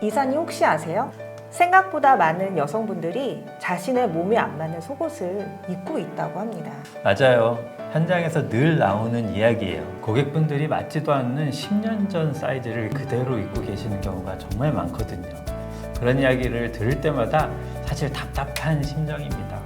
이사님 혹시 아세요? 생각보다 많은 여성분들이 자신의 몸에 안 맞는 속옷을 입고 있다고 합니다. 맞아요. 현장에서 늘 나오는 이야기예요. 고객분들이 맞지도 않는 10년 전 사이즈를 그대로 입고 계시는 경우가 정말 많거든요. 그런 이야기를 들을 때마다 사실 답답한 심정입니다.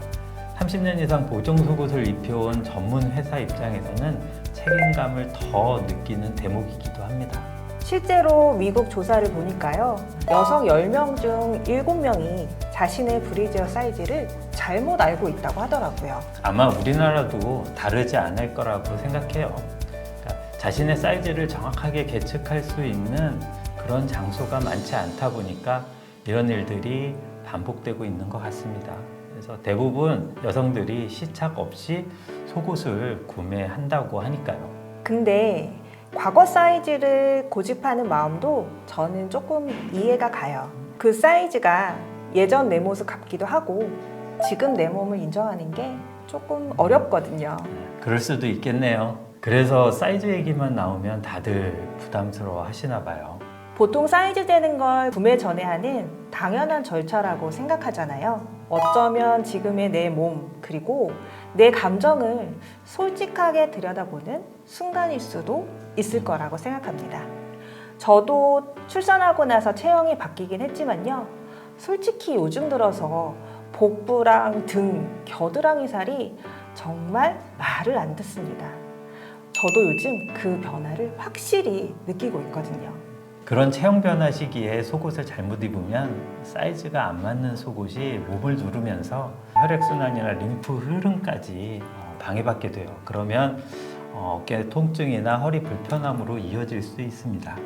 30년 이상 보정 속옷을 입혀온 전문 회사 입장에서는 책임감을 더 느끼는 대목이기도 합니다. 실제로 미국 조사를 보니까요. 여성 10명 중 7명이 자신의 브리지어 사이즈를 잘못 알고 있다고 하더라고요. 아마 우리나라도 다르지 않을 거라고 생각해요. 그러니까 자신의 사이즈를 정확하게 계측할 수 있는 그런 장소가 많지 않다 보니까 이런 일들이 반복되고 있는 것 같습니다. 그래서 대부분 여성들이 시착 없이 속옷을 구매한다고 하니까요. 근데 과거 사이즈를 고집하는 마음도 저는 조금 이해가 가요. 그 사이즈가 예전 내 모습 같기도 하고 지금 내 몸을 인정하는 게 조금 어렵거든요. 그럴 수도 있겠네요. 그래서 사이즈 얘기만 나오면 다들 부담스러워 하시나 봐요. 보통 사이즈 되는 걸 구매 전에 하는 당연한 절차라고 생각하잖아요. 어쩌면 지금의 내 몸, 그리고 내 감정을 솔직하게 들여다보는 순간일 수도 있을 거라고 생각합니다. 저도 출산하고 나서 체형이 바뀌긴 했지만요. 솔직히 요즘 들어서 복부랑 등, 겨드랑이 살이 정말 말을 안 듣습니다. 저도 요즘 그 변화를 확실히 느끼고 있거든요. 그런 체형 변화 시기에 속옷을 잘못 입으면 사이즈가 안 맞는 속옷이 몸을 누르면서 혈액순환이나 림프 흐름까지 어, 방해받게 돼요. 그러면 어, 어깨 통증이나 허리 불편함으로 이어질 수 있습니다.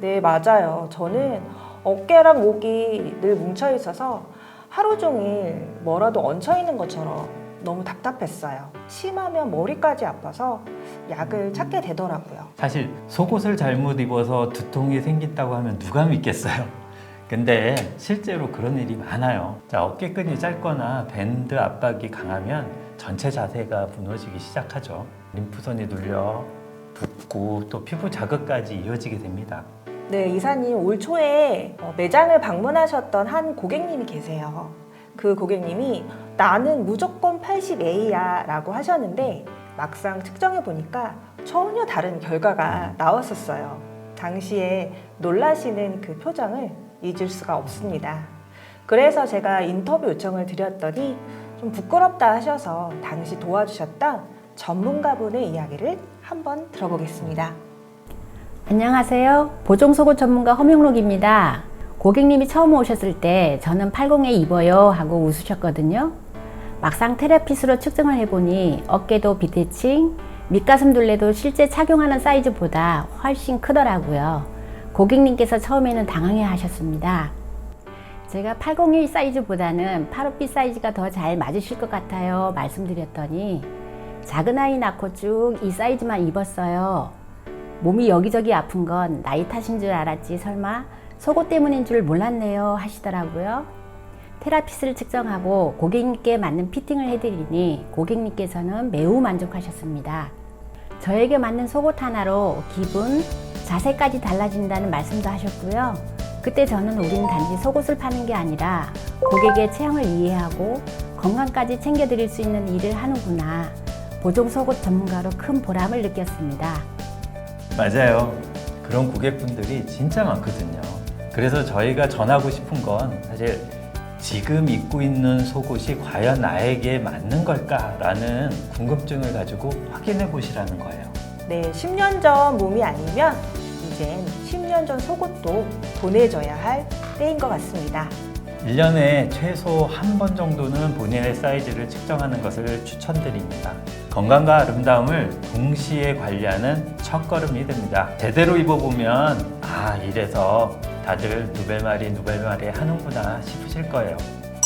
네, 맞아요. 저는 어깨랑 목이 늘 뭉쳐 있어서 하루 종일 뭐라도 얹혀 있는 것처럼 너무 답답했어요. 심하면 머리까지 아파서 약을 찾게 되더라고요. 사실 속옷을 잘못 입어서 두통이 생긴다고 하면 누가 믿겠어요? 근데 실제로 그런 일이 많아요. 자, 어깨끈이 짧거나 밴드 압박이 강하면 전체 자세가 무너지기 시작하죠. 림프선이 눌려 붓고 또 피부 자극까지 이어지게 됩니다. 네, 이사님 올 초에 어, 매장을 방문하셨던 한 고객님이 계세요. 그 고객님이 나는 무조건 80A야 라고 하셨는데 막상 측정해 보니까 전혀 다른 결과가 나왔었어요. 당시에 놀라시는 그 표정을 잊을 수가 없습니다. 그래서 제가 인터뷰 요청을 드렸더니 좀 부끄럽다 하셔서 당시 도와주셨던 전문가분의 이야기를 한번 들어보겠습니다. 안녕하세요. 보정 속옷 전문가 허명록입니다. 고객님이 처음 오셨을 때 저는 80에 입어요 하고 웃으셨거든요. 막상 테라피스로 측정을 해보니 어깨도 비대칭, 밑가슴 둘레도 실제 착용하는 사이즈보다 훨씬 크더라고요. 고객님께서 처음에는 당황해 하셨습니다. 제가 801 사이즈보다는 85B 사이즈가 더 잘 맞으실 것 같아요 말씀드렸더니 작은 아이 낳고 쭉 이 사이즈만 입었어요. 몸이 여기저기 아픈 건 나이 탓인 줄 알았지 설마 속옷 때문인 줄 몰랐네요 하시더라고요. 테라피스를 측정하고 고객님께 맞는 피팅을 해드리니 고객님께서는 매우 만족하셨습니다. 저에게 맞는 속옷 하나로 기분, 자세까지 달라진다는 말씀도 하셨고요. 그때 저는 우리는 단지 속옷을 파는 게 아니라 고객의 체형을 이해하고 건강까지 챙겨드릴 수 있는 일을 하는구나. 보정 속옷 전문가로 큰 보람을 느꼈습니다. 맞아요. 그런 고객분들이 진짜 많거든요. 그래서 저희가 전하고 싶은 건 사실 지금 입고 있는 속옷이 과연 나에게 맞는 걸까라는 궁금증을 가지고 확인해 보시라는 거예요. 네, 10년 전 몸이 아니면 이젠 10년 전 속옷도 보내줘야 할 때인 것 같습니다. 1년에 최소 한 번 정도는 본인의 사이즈를 측정하는 것을 추천드립니다. 건강과 아름다움을 동시에 관리하는 첫걸음이 됩니다. 제대로 입어보면 아 이래서 다들 누벨마리 누벨마리 하는구나 싶으실 거예요.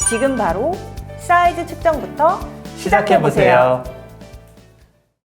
지금 바로 사이즈 측정부터 시작해 보세요.